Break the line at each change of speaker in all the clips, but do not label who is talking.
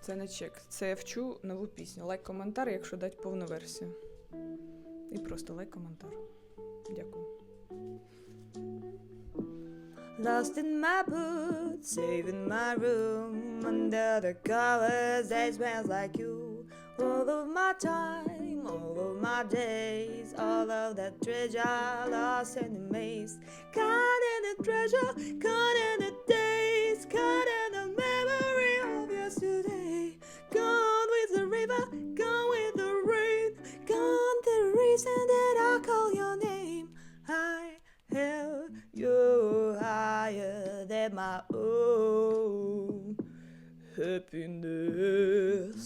Це не чек. Це я вчу нову пісню. Лайк коментар, якщо дати повну версію. І просто лайк коментар. Дякую. Lost in my boots, saving my room under the covers that smells like you. All of my time, all of my days, all of that treasure lost in the maze. Caught in the treasure, caught in the days, caught my own happiness.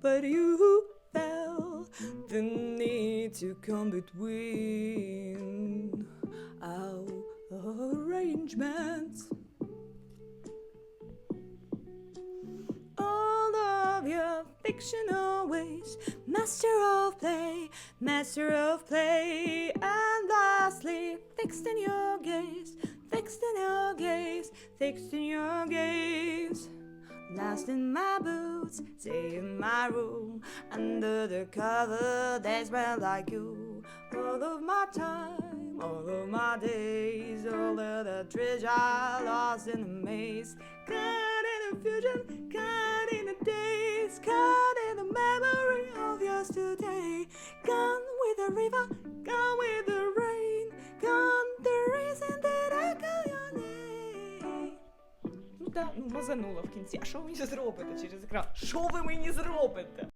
But you felt the need to come between our arrangements. All of your fictional ways, master of play, master of play, fixed in your gaze, fixed in your gaze, fixed in your gaze. Lost in my boots, stay in my room, under the cover that smell like you. All of my time, all of my days, all of the treasure lost in the maze. Caught in the fusion, caught in the days, caught in the memory of yesterday. Gone with the river, gone with the rain, Ну ну мазанула в кінці. А що ви мені зробите через екран? Що ви мені зробите?